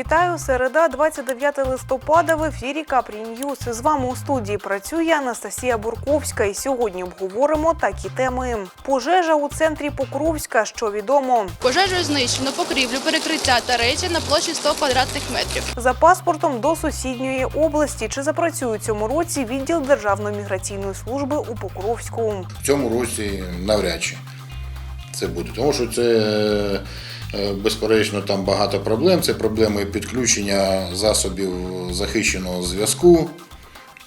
Вітаю, середа, 29 листопада. В ефірі Капрі Ньюс. З вами у студії працює Анастасія Бурковська. І сьогодні обговоримо такі теми: пожежа у центрі Покровська. Що відомо Пожежею знищено покрівлю, перекриття та речі на площі 100 квадратних метрів. за паспортом до сусідньої області. Чи запрацює цьому році відділ Державної міграційної служби у Покровську? В цьому році навряд чи це буде. Тому що це безперечно там багато проблем. Це проблеми підключення засобів захищеного зв'язку,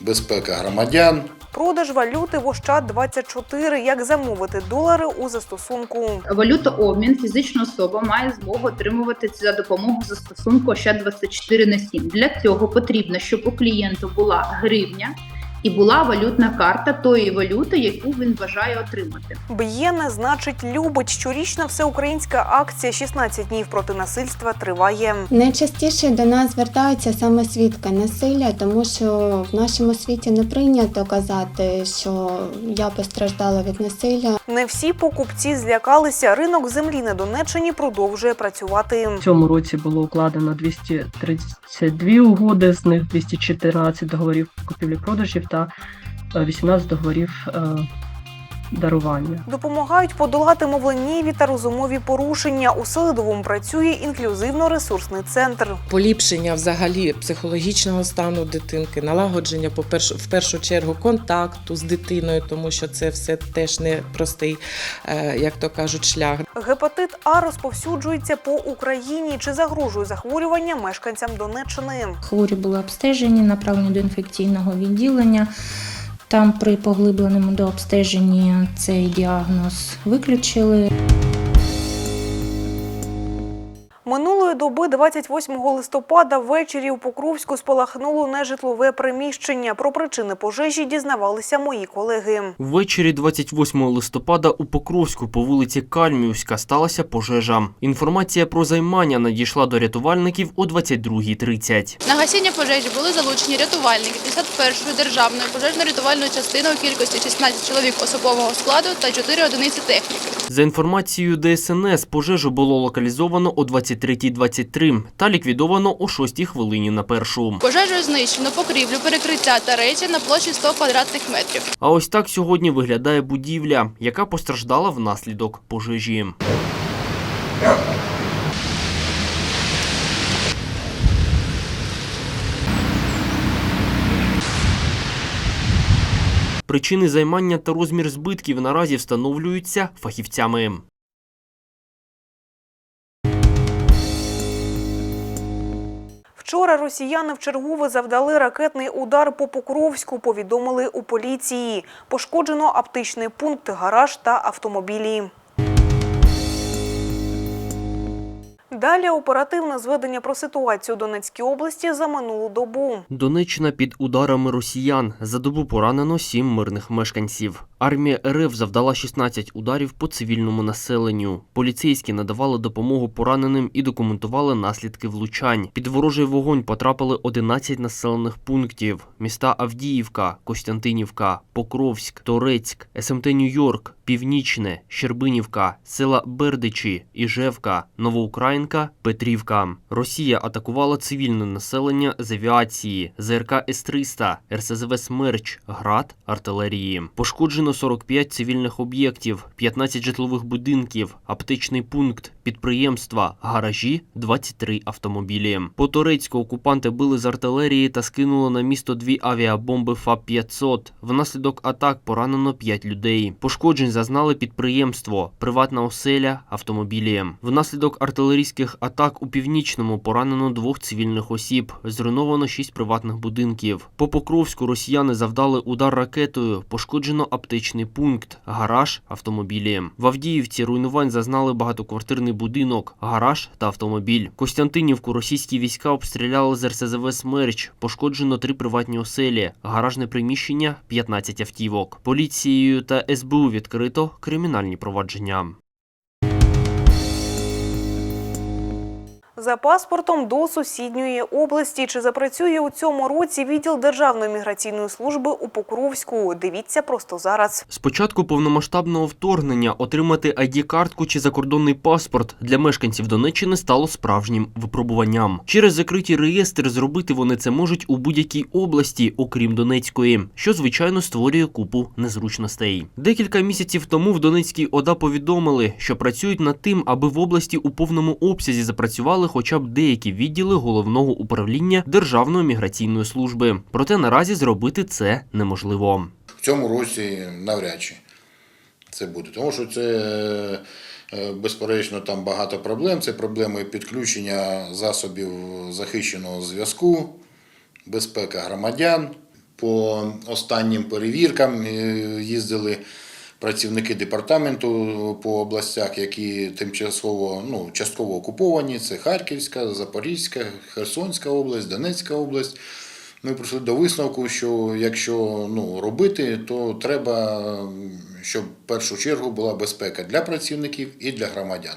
безпека громадян. Продаж валюти в Ощад 24 Як замовити долари у застосунку? Валютообмін фізична особа має змогу отримувати це за допомогою застосунку Ощад 24 на 7. Для цього потрібно, щоб у клієнту була гривня і була валютна карта тої валюти, яку він бажає отримати. Б'єне значить любить. Щорічна всеукраїнська акція «16 днів проти насильства триває. Найчастіше до нас звертаються саме свідки насилля, тому що в нашому світі не прийнято казати, що я постраждала від насилля. Не всі покупці злякалися. Ринок землі на Донеччині продовжує працювати. В цьому році було укладено 232 угоди, з них 214 договорів купівлі-продажів та е, 18 договорів е, дарування. Допомагають подолати мовленнєві та розумові порушення. У Селидовому працює інклюзивно-ресурсний центр. поліпшення взагалі психологічного стану дитинки, налагодження по першу, в першу чергу контакту з дитиною, тому що це все теж не простий, е, як то кажуть, шлях. Гепатит А розповсюджується по Україні. Чи загрожує захворювання мешканцям Донеччини? Хворі були обстежені, направлені до інфекційного відділення. Там при поглибленому дообстеженні цей діагноз виключили. Минулої доби, 28 листопада, ввечері у Покровську спалахнуло нежитлове приміщення. Про причини пожежі дізнавалися мої колеги. Ввечері 28 листопада у Покровську по вулиці Кальмівська сталася пожежа. Інформація про займання надійшла до рятувальників о 22.30. На гасіння пожежі були залучені рятувальники 51-ї державної пожежно-рятувальної частини у кількості 16 чоловік особового складу та 4 одиниці техніки. За інформацією ДСНС, пожежу було локалізовано о 23.23 та ліквідовано о 6 хвилині на першу. Пожежею знищено покрівлю, перекриття та речі на площі 100 квадратних метрів. А ось так сьогодні виглядає будівля, яка постраждала внаслідок пожежі. Причини займання та розмір збитків наразі встановлюються фахівцями. Вчора росіяни вчергове завдали ракетний удар по Покровську, повідомили у поліції. Пошкоджено аптечний пункт, гараж та автомобілі. Далі оперативне зведення про ситуацію у Донецькій області за минулу добу. Донеччина під ударами росіян. За добу поранено сім мирних мешканців. Армія РФ завдала 16 ударів по цивільному населенню. Поліцейські надавали допомогу пораненим і документували наслідки влучань. Під ворожий вогонь потрапили 11 населених пунктів: міста Авдіївка, Костянтинівка, Покровськ, Торецьк, СМТ Нью-Йорк, Північне, Щербинівка, села Бердичі, Іжевка, Новоукраїнка, Петрівка. Росія атакувала цивільне населення з авіації, ЗРК С-300, РСЗВ «Смерч», ГРАД, артилерії. Пошкоджено 45 цивільних об'єктів, 15 житлових будинків, аптечний пункт, підприємства, гаражі, 23 автомобілі. По Торецьку окупанти били з артилерії та скинули на місто дві авіабомби ФАП-500. Внаслідок атак поранено 5 людей. Пошкоджень зазнали підприємство, приватна оселя, автомобілі. Внаслідок артилерійських атак у північному поранено двох цивільних осіб. Зруйновано 6 приватних будинків. По Покровську росіяни завдали удар ракетою. Пошкоджено аптечний пункт, гараж, автомобілі. В Авдіївці руйнувань зазнали багатоквартирний будинок, гараж та автомобіль. Костянтинівку російські війська обстріляли з РСЗВ «Смерч». Пошкоджено три приватні оселі, гаражне приміщення, 15 автівок. Поліцією та СБУ відкрито кримінальні провадження. За паспортом до сусідньої області. Чи запрацює у цьому році відділ Державної міграційної служби у Покровську? Дивіться просто зараз. З початку повномасштабного вторгнення отримати ID-картку чи закордонний паспорт для мешканців Донеччини стало справжнім випробуванням. Через закриті реєстри зробити вони це можуть у будь-якій області, окрім Донецької, що звичайно створює купу незручностей. Декілька місяців тому в Донецькій ОДА повідомили, що працюють над тим, аби в області у повному обсязі запрацювали хоча б деякі відділи головного управління Державної міграційної служби. Проте наразі зробити це неможливо. В цьому році навряд чи це буде. Тому що це, е, безперечно, там багато проблем. Це проблеми підключення засобів захищеного зв'язку, безпека громадян. По останнім перевіркам е, їздили працівники департаменту по областях, які тимчасово ну, частково окуповані. Це Харківська, Запорізька, Херсонська область, Донецька область. Ми прийшли до висновку, що якщо ну, робити, то треба, щоб в першу чергу була безпека для працівників і для громадян.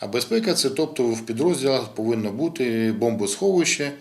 А безпека це тобто в підрозділах повинно бути бомбосховище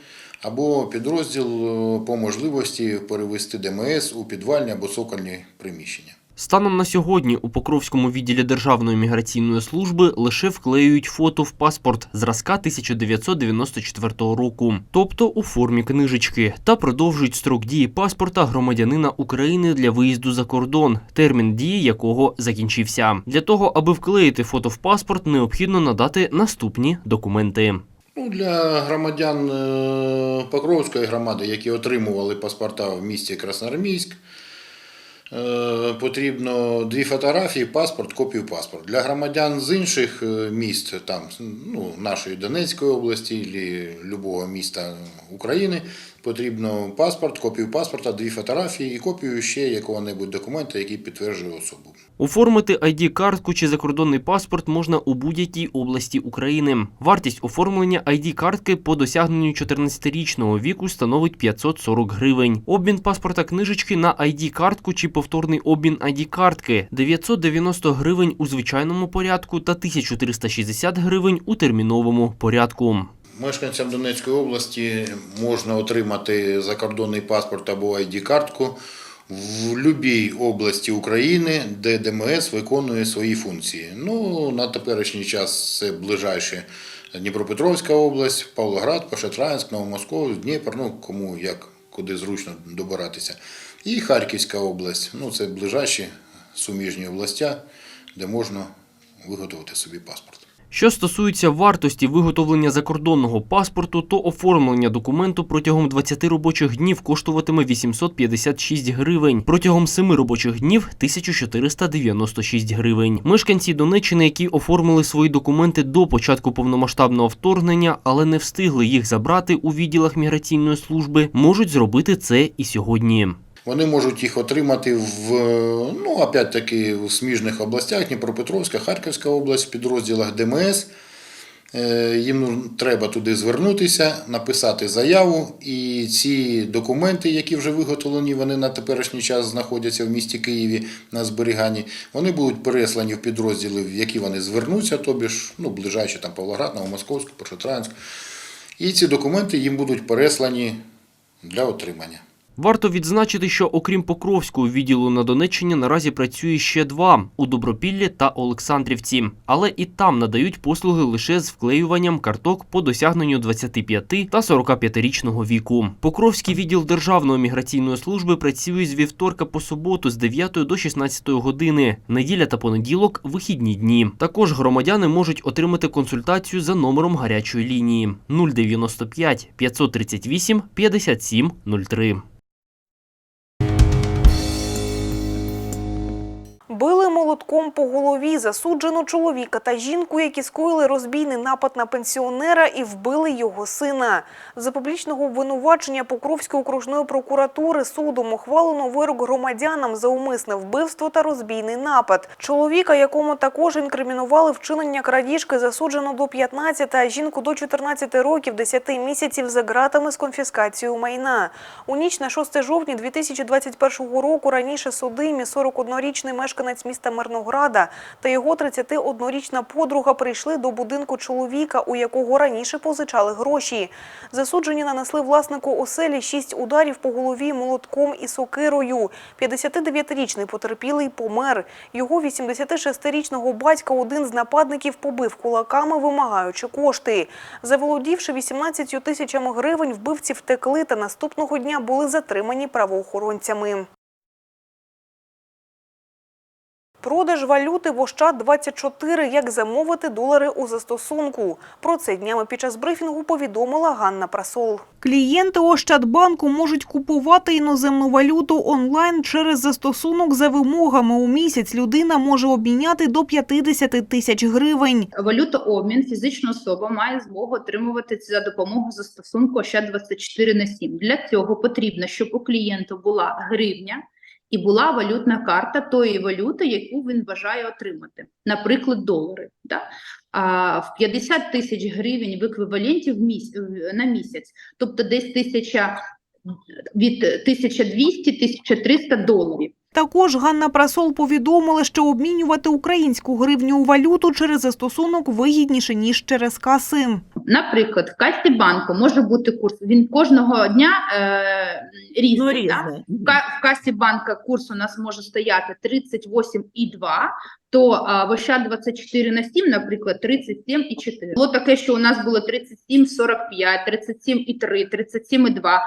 або підрозділ е, по можливості перевести ДМС у підвальні або цокольні приміщення. Станом на сьогодні у Покровському відділі Державної міграційної служби лише вклеюють фото в паспорт зразка 1994 року, тобто у формі книжечки, та продовжують строк дії паспорта громадянина України для виїзду за кордон, термін дії якого закінчився. Для того, аби вклеїти фото в паспорт, необхідно надати наступні документи. Ну, для громадян е, Покровської громади, які отримували паспорта в місті Красноармійськ, потрібно дві фотографії, паспорт, копію паспорту. Для громадян з інших е, міст, там, ну, нашої Донецької області або любого міста України, потрібно паспорт, копію паспорта, дві фотографії і копію ще якого-небудь документа, який підтверджує особу. Оформити ID-картку чи закордонний паспорт можна у будь-якій області України. Вартість оформлення ID-картки по досягненню 14-річного віку становить 540 гривень. Обмін паспорта книжечки на ID-картку чи повторний обмін ID-картки – 990 гривень у звичайному порядку та 1360 гривень у терміновому порядку. Мешканцям Донецької області можна отримати закордонний паспорт або ID-картку в будь-якій області України, де ДМС виконує свої функції. Ну, на теперішній час це ближайше Дніпропетровська область, Павлоград, Пошетраїнськ, Новомосковськ, Дніпро, ну кому як куди зручно добиратися. І Харківська область. Ну, це ближайші суміжні областя, де можна виготовити собі паспорт. Що стосується вартості виготовлення закордонного паспорту, то оформлення документу протягом 20 робочих днів коштуватиме 856 гривень, протягом 7 робочих днів 1496 гривень. Мешканці Донеччини, які оформили свої документи до початку повномасштабного вторгнення, але не встигли їх забрати у відділах міграційної служби, можуть зробити це і сьогодні. Вони можуть їх отримати в ну опять-таки в сміжних областях Дніпропетровська, Харківська область, в підрозділах ДМС. Е, Їм ну, треба туди звернутися, написати заяву, і ці документи, які вже виготовлені, вони на теперішній час знаходяться в місті Києві на зберіганні. Вони будуть переслані в підрозділи, в які вони звернуться, тобі ж ну, ближайші там Павлоград, Новомосковськ, Пошетраїнськ. І ці документи їм будуть переслані для отримання. Варто відзначити, що окрім Покровського відділу на Донеччині наразі працює ще два у Добропіллі та Олександрівці, але і там надають послуги лише з вклеюванням карток по досягненню 25 та 45-річного віку. Покровський відділ Державної міграційної служби працює з вівторка по суботу з 9 до 16 години, неділя та понеділок вихідні дні. Також громадяни можуть отримати консультацію за номером гарячої лінії 095 538 57 03. Молотком по голові засуджено чоловіка та жінку, які скоїли розбійний напад на пенсіонера і вбили його сина. За публічного обвинувачення Покровської окружної прокуратури судом ухвалено вирок громадянам за умисне вбивство та розбійний напад. Чоловіка, якому також інкримінували вчинення крадіжки, засуджено до 15, а жінку до 14 років 10 місяців за ґратами з конфіскацією майна. У ніч на 6 жовтня 2021 року раніше судимі 41-річний мешканець міста Мирнограда та його 31-річна подруга прийшли до будинку чоловіка, у якого раніше позичали гроші. Засуджені нанесли власнику оселі шість ударів по голові молотком і сокирою. 59-річний потерпілий помер. Його 86-річного батька один з нападників побив кулаками, вимагаючи кошти. Заволодівши 18 тисячами гривень, вбивці втекли та наступного дня були затримані правоохоронцями. Продаж валюти в Ощад-24. Як замовити долари у застосунку. Про це днями під час брифінгу повідомила Ганна Прасол. Клієнти Ощадбанку можуть купувати іноземну валюту онлайн через застосунок за вимогами. У місяць людина може обміняти до 50 тисяч гривень. Валютообмін фізична особа має змогу отримувати це за допомогою застосунку Ощад 24 на 7. Для цього потрібно, щоб у клієнта була гривня і була валютна карта тої валюти, яку він бажає отримати, наприклад, долари. Да? А в 50 тисяч гривень в еквіваленті в міс... на місяць, тобто десь тисяча від 1200-1300 доларів. Також Ганна Прасол повідомила, що обмінювати українську гривню у валюту через застосунок вигідніше, ніж через каси. Наприклад, в касі банку може бути курс. Він кожного дня е, різний. да? В, ка- в касі банка курс у нас може стояти 38,2, то а, в Ощад 24 на 7, наприклад, 37,4. Було таке, що у нас було 37,45, 37,3, 37,2,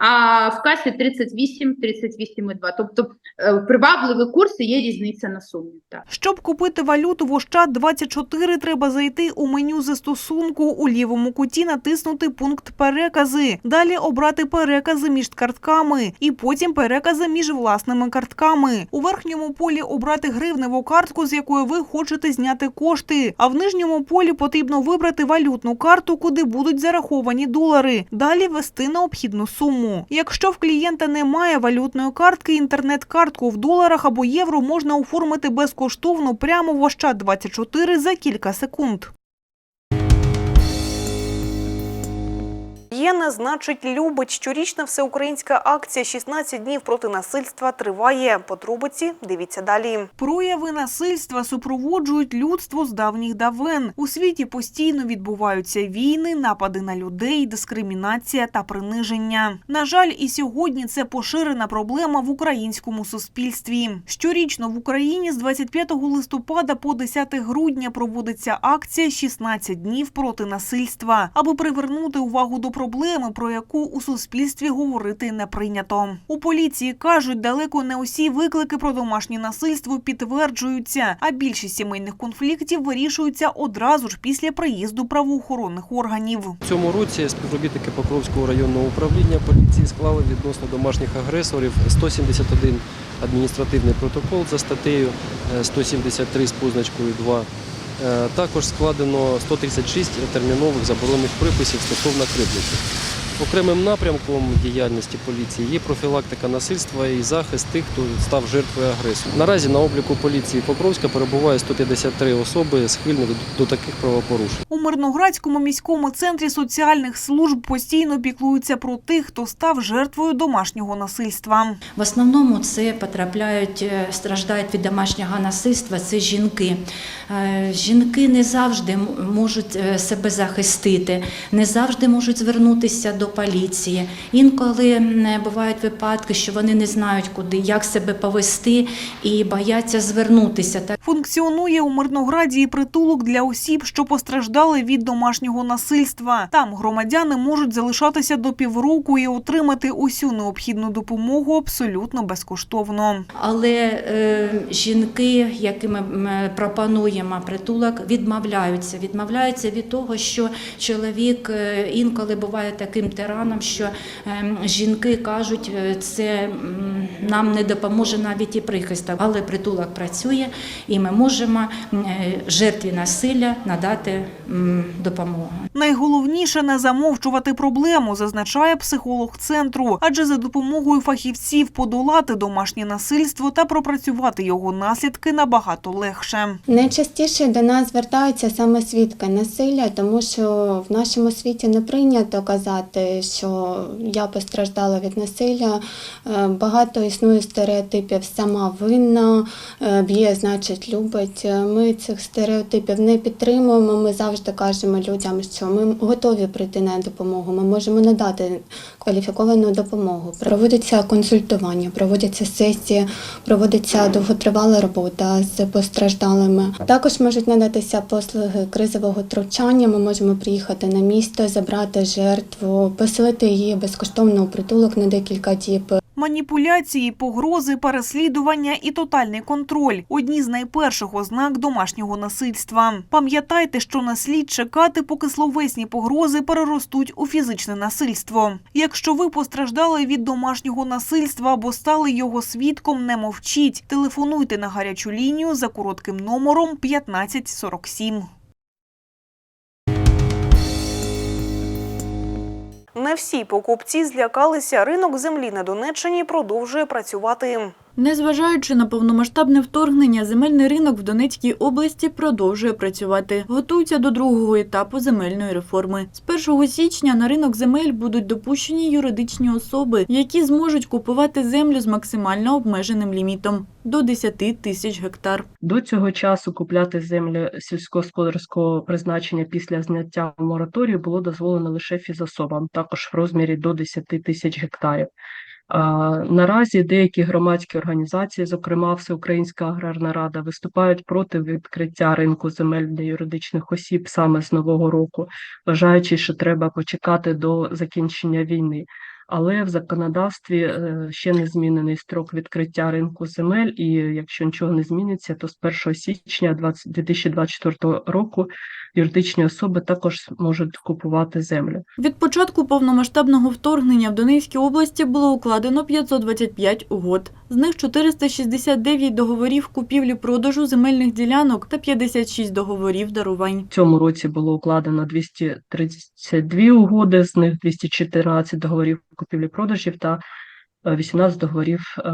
а в касі 38, 38,2. Тобто е, в привабливій курсі є різниця на сумі. Так. Щоб купити валюту в Ощад-24, треба зайти у меню застосунку, у лівому куті натиснути пункт «Перекази». Далі обрати перекази між картками і потім перекази між власними картками. У верхньому полі обрати гривневу картку, з якої ви хочете зняти кошти. А в нижньому полі потрібно вибрати валютну карту, куди будуть зараховані долари. Далі ввести необхідну суму. Якщо в клієнта немає валютної картки, інтернет-картку в доларах або євро можна оформити безкоштовно прямо в Ощад-24 за кілька секунд. Єна значить любить. Щорічна всеукраїнська акція «16 днів проти насильства триває. Подробиці дивіться далі. Прояви насильства супроводжують людство з давніх давен. У світі постійно відбуваються війни, напади на людей, дискримінація та приниження. На жаль, і сьогодні це поширена проблема в українському суспільстві. Щорічно в Україні з 25 листопада по 10 грудня проводиться акція «16 днів проти насильства, аби привернути увагу до проблеми, про яку у суспільстві говорити не прийнято. У поліції кажуть, далеко не усі виклики про домашнє насильство підтверджуються, а більшість сімейних конфліктів вирішуються одразу ж після приїзду правоохоронних органів. В цьому році співробітники Покровського районного управління поліції склали відносно домашніх агресорів 171 адміністративний протокол за статтею е, 173 з позначкою 2. Е, Також складено 136 термінових заборонених приписів стосовно кривдників. Окремим напрямком діяльності поліції є профілактика насильства і захист тих, хто став жертвою агресора. Наразі на обліку поліції Покровська перебуває 153 особи схильні до- до таких правопорушень. У Мирноградському міському центрі соціальних служб постійно піклуються про тих, хто став жертвою домашнього насильства. В основному це потрапляють, е, страждають від домашнього насильства. Це жінки. Е, Жінки не завжди можуть е, себе захистити, не завжди можуть звернутися до поліції. Інколи бувають випадки, що вони не знають, куди як себе повести і бояться звернутися. Функціонує у Мирнограді і притулок для осіб, що постраждали від домашнього насильства. Там громадяни можуть залишатися до півроку і отримати усю необхідну допомогу абсолютно безкоштовно. Але е, жінки, яким ми пропонуємо притулок, відмовляються. Відмовляються від того, що чоловік е, інколи буває таким тираном, що е, жінки кажуть, е, це нам не допоможе навіть і прихисток. Але притулок працює, і ми можемо е, жертві насилля надати допомогу. Найголовніше не замовчувати проблему, зазначає психолог центру, адже за допомогою фахівців подолати домашнє насильство та пропрацювати його наслідки набагато легше. Найчастіше до нас звертаються саме свідки насилля, тому що в нашому світі не прийнято казати, доказати, що я постраждала від насилля. Е, Багато існує стереотипів сама винна, е, б'є, значить, любить. Е, Ми цих стереотипів не підтримуємо. Ми завжди кажемо людям, що ми готові прийти на допомогу. Ми можемо надати кваліфіковану допомогу. Проводиться консультування, проводяться сесії, проводиться довготривала робота з постраждалими. Також можуть надатися послуги кризового втручання. Ми можемо приїхати на місто, забрати жертву, поселити її безкоштовно у притулок на декілька діб. Маніпуляції, погрози, переслідування і тотальний контроль – одні з найперших ознак домашнього насильства. Пам'ятайте, що на слід чекати, поки словесні погрози переростуть у фізичне насильство. Якщо ви постраждали від домашнього насильства або стали його свідком, не мовчіть. Телефонуйте на гарячу лінію за коротким номером 1547. Не всі покупці злякалися. Ринок землі на Донеччині продовжує працювати. Незважаючи на повномасштабне вторгнення, земельний ринок в Донецькій області продовжує працювати. Готується до другого етапу земельної реформи. З 1 січня на ринок земель будуть допущені юридичні особи, які зможуть купувати землю з максимально обмеженим лімітом до 10 тисяч гектар. До цього часу купляти землі сільськогосподарського призначення після зняття мораторію було дозволено лише фізособам, також в розмірі до 10 тисяч гектарів. Наразі деякі громадські організації, зокрема Всеукраїнська аграрна рада, виступають проти відкриття ринку земель для юридичних осіб саме з нового року, вважаючи, що треба почекати до закінчення війни. Але в законодавстві е, ще не змінений строк відкриття ринку земель, і якщо нічого не зміниться, то з 1 січня 20 2024 року юридичні особи також можуть купувати землю. Від початку повномасштабного вторгнення в Донецькій області було укладено 525 угод. З них 469 договорів купівлі-продажу земельних ділянок та 56 договорів дарувань. В цьому році було укладено 232 угоди, з них 214 договорів купівлі-продажів та е, 18 договорів е,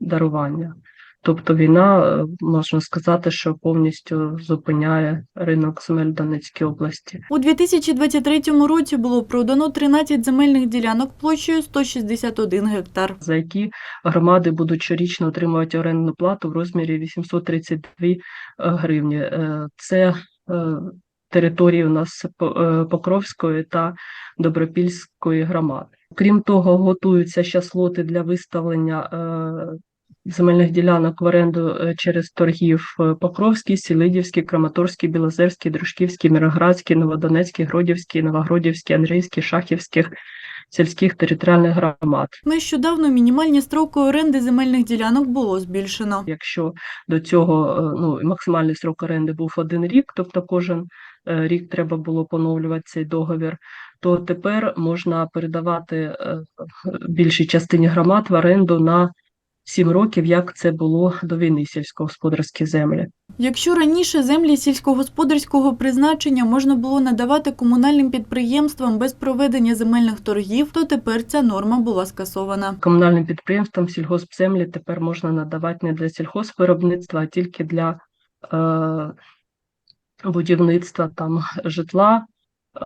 дарування. Тобто війна, е, можна сказати, що повністю зупиняє ринок земель Донецькій області. У 2023 році було продано 13 земельних ділянок площею 161 гектар. за які громади будуть щорічно отримувати орендну плату в розмірі 832 гривні. Е, Це е, території у нас е, Покровської та Добропільської громади. Крім того, готуються ще слоти для виставлення е, земельних ділянок в оренду е, через торгів Покровський, Сілидівський, Краматорський, Білозерський, Дружківський, Мироградський, Новодонецький, Гродівський, Новогродівський, Андрійський, Шахівських сільських територіальних громад. Нещодавно мінімальні строки оренди земельних ділянок було збільшено. Якщо до цього е, ну, максимальний срок оренди був один рік, тобто кожен е, рік треба було поновлювати цей договір, то тепер можна передавати е, більшій частині громад в оренду на 7 років, як це було до війни сільськогосподарські землі. Якщо раніше землі сільськогосподарського призначення можна було надавати комунальним підприємствам без проведення земельних торгів, то тепер ця норма була скасована. Комунальним підприємствам сільгоспземлі тепер можна надавати не для сільгоспвиробництва, а тільки для е, будівництва там житла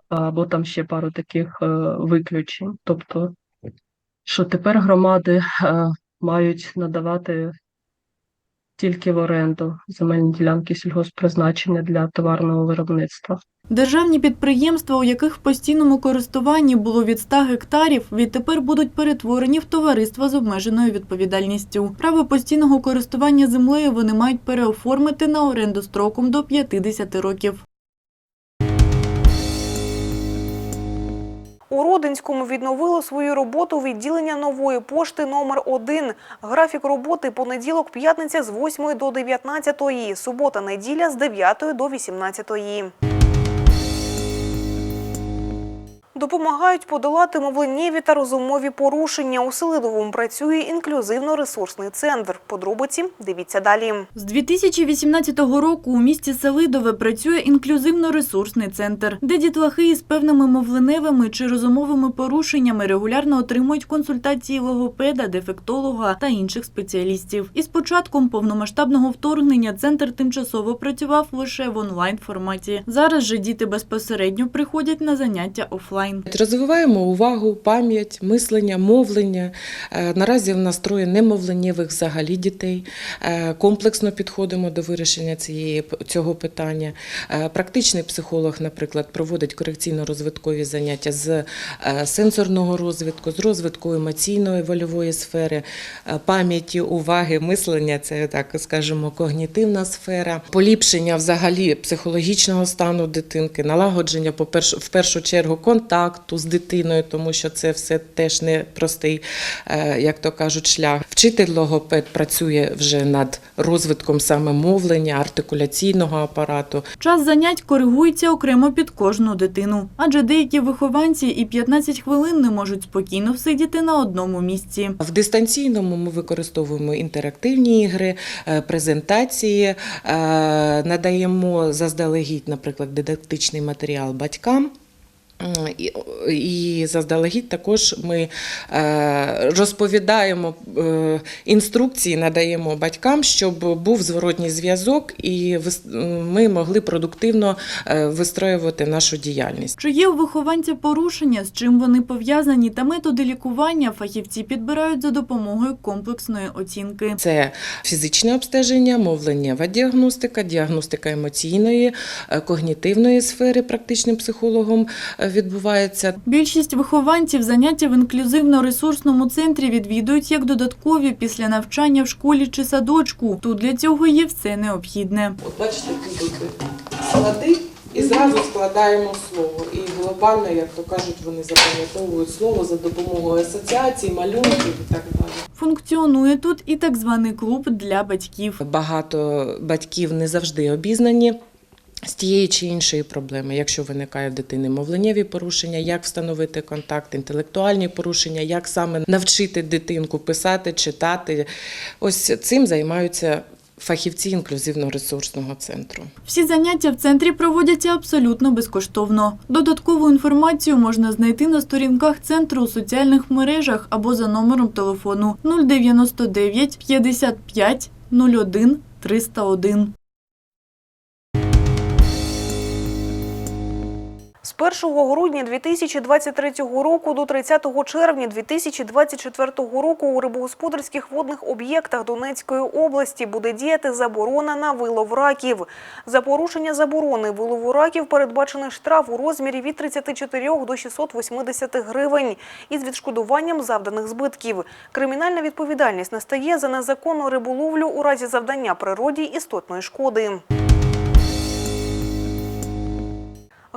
або там ще пару таких е, виключень. Тобто, що тепер громади е, мають надавати тільки в оренду земельні ділянки сільгосппризначення для товарного виробництва. Державні підприємства, у яких в постійному користуванні було від 100 гектарів, відтепер будуть перетворені в товариства з обмеженою відповідальністю. Право постійного користування землею вони мають переоформити на оренду строком до 50 років. У Родинському відновило свою роботу відділення нової пошти номер 1 Графік роботи понеділок, п'ятниця з 8 до 19, субота, неділя з 9 до 18. Допомагають подолати мовленнєві та розумові порушення. У Селидовому працює інклюзивно-ресурсний центр. Подробиці дивіться далі. З 2018 року у місті Селидове працює інклюзивно-ресурсний центр, де дітлахи із певними мовленевими чи розумовими порушеннями регулярно отримують консультації логопеда, дефектолога та інших спеціалістів. Із початком повномасштабного вторгнення центр тимчасово працював лише в онлайн форматі. Зараз же діти безпосередньо приходять на заняття офлайн. Онлайн. Розвиваємо увагу, пам'ять, мислення, мовлення. Е, Наразі в нас троє немовленнєвих взагалі дітей. Е, Комплексно підходимо до вирішення цієї цього питання. Е, Практичний психолог, наприклад, проводить корекційно-розвиткові заняття з сенсорного розвитку, з розвитку емоційної вольової сфери, пам'яті, уваги, мислення це так скажемо когнітивна сфера, поліпшення взагалі психологічного стану дитинки, налагодження в першу чергу контакту з дитиною, тому що це все теж не простий, е, як то кажуть, шлях. Вчитель логопед працює вже над розвитком саме мовлення, артикуляційного апарату. Час занять коригується окремо під кожну дитину, адже деякі вихованці і 15 хвилин не можуть спокійно всидіти на одному місці. В дистанційному ми використовуємо інтерактивні ігри, е, презентації, е, надаємо заздалегідь, наприклад, дидактичний матеріал батькам. І, заздалегідь також ми е, розповідаємо е, інструкції, надаємо батькам, щоб був зворотній зв'язок, і ми могли продуктивно е, вистроювати нашу діяльність. Чи є у вихованця порушення, з чим вони пов'язані, та методи лікування фахівці підбирають за допомогою комплексної оцінки. Це фізичне обстеження, мовленнєва діагностика, діагностика емоційної, когнітивної сфери практичним психологом відбувається. Більшість вихованців заняття в інклюзивно-ресурсному центрі відвідують як додаткові після навчання в школі чи садочку. Тут для цього є все необхідне. От бачите, склади і зразу складаємо слово. І глобально, як то кажуть, вони запам'ятовують слово за допомогою асоціацій, малюнків і так далі. Функціонує тут і так званий клуб для батьків. Багато батьків не завжди обізнані. З тієї чи іншої проблеми, якщо виникає в дитини мовленнєві порушення, як встановити контакт, інтелектуальні порушення, як саме навчити дитинку писати, читати. Ось цим займаються фахівці інклюзивно-ресурсного центру. Всі заняття в центрі проводяться абсолютно безкоштовно. Додаткову інформацію можна знайти на сторінках центру у соціальних мережах або за номером телефону 099 55 01 301. З 1 грудня 2023 року до 30 червня 2024 року у рибогосподарських водних об'єктах Донецької області буде діяти заборона на вилов раків. За порушення заборони вилову раків передбачений штраф у розмірі від 34 до 680 гривень із відшкодуванням завданих збитків. Кримінальна відповідальність настає за незаконну риболовлю у разі завдання природі істотної шкоди.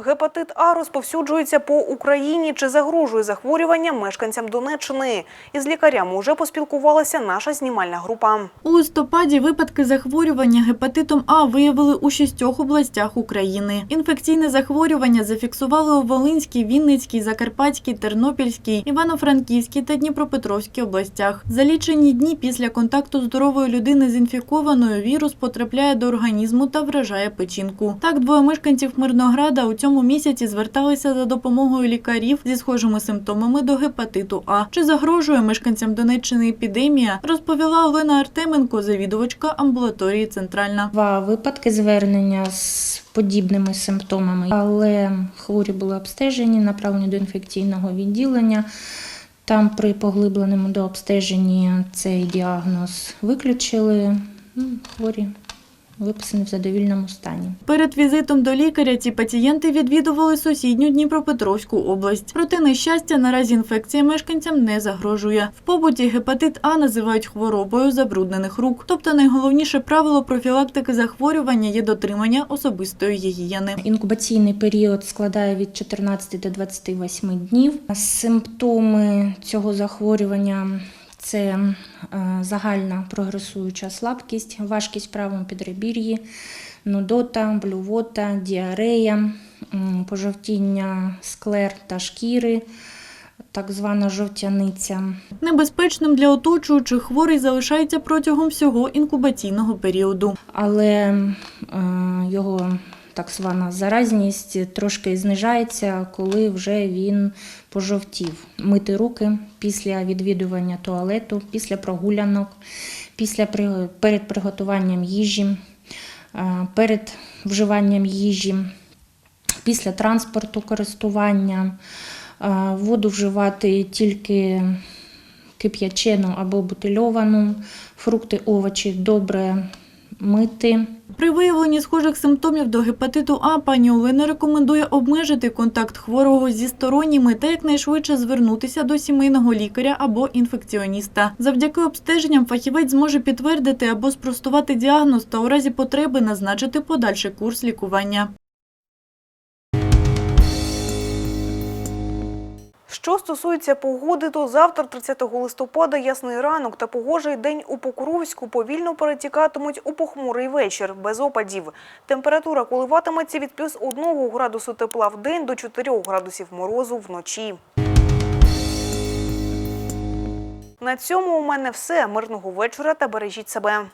Гепатит А розповсюджується по Україні чи загрожує захворюванням мешканцям Донеччини. Із лікарями уже поспілкувалася наша знімальна група. У листопаді випадки захворювання гепатитом А виявили у шістьох областях України. Інфекційне захворювання зафіксували у Волинській, Вінницькій, Закарпатській, Тернопільській, Івано-Франківській та Дніпропетровській областях. За лічені дні після контакту здорової людини з інфікованою вірус потрапляє до організму та вражає печінку. Так, двоє мешканців Мирнограда у цьому місяці зверталися за допомогою лікарів зі схожими симптомами до гепатиту А. Чи загрожує мешканцям Донеччини епідемія, розповіла Олена Артеменко, завідувачка амбулаторії Центральна. Два випадки звернення з подібними симптомами, але хворі були обстежені, направлені до інфекційного відділення. Там при поглибленому дообстеженні цей діагноз виключили. Ну, Хворі виписані в задовільному стані. Перед візитом до лікаря ці пацієнти відвідували сусідню Дніпропетровську область. Проте, на щастя, наразі інфекція мешканцям не загрожує. В побуті гепатит А називають хворобою забруднених рук. Тобто найголовніше правило профілактики захворювання є дотримання особистої гігієни. Інкубаційний період складає від 14 до 28 днів. Симптоми цього захворювання це е, загальна прогресуюча слабкість, важкість в правому підребір'ї, нудота, блювота, діарея, пожовтіння склер та шкіри, так звана жовтяниця. Небезпечним для оточуючих хворий залишається протягом всього інкубаційного періоду. але е, його так звана заразність трошки знижається, коли вже він пожовтів. Мити руки після відвідування туалету, після прогулянок, після перед приготуванням їжі, е, перед вживанням їжі. Після транспорту користування е, воду вживати тільки кип'ячену або бутильовану, фрукти, овочі добре мити. При виявленні схожих симптомів до гепатиту А пані Олена рекомендує обмежити контакт хворого зі сторонніми та якнайшвидше звернутися до сімейного лікаря або інфекціоніста. Завдяки обстеженням фахівець зможе підтвердити або спростувати діагноз та у разі потреби назначити подальший курс лікування. Що стосується погоди, то завтра, 30 листопада, ясний ранок та погожий день у Покровську повільно перетікатимуть у похмурий вечір, без опадів. Температура коливатиметься від плюс 1 градусу тепла в день до 4 градусів морозу вночі. На цьому у мене все. Мирного вечора та бережіть себе.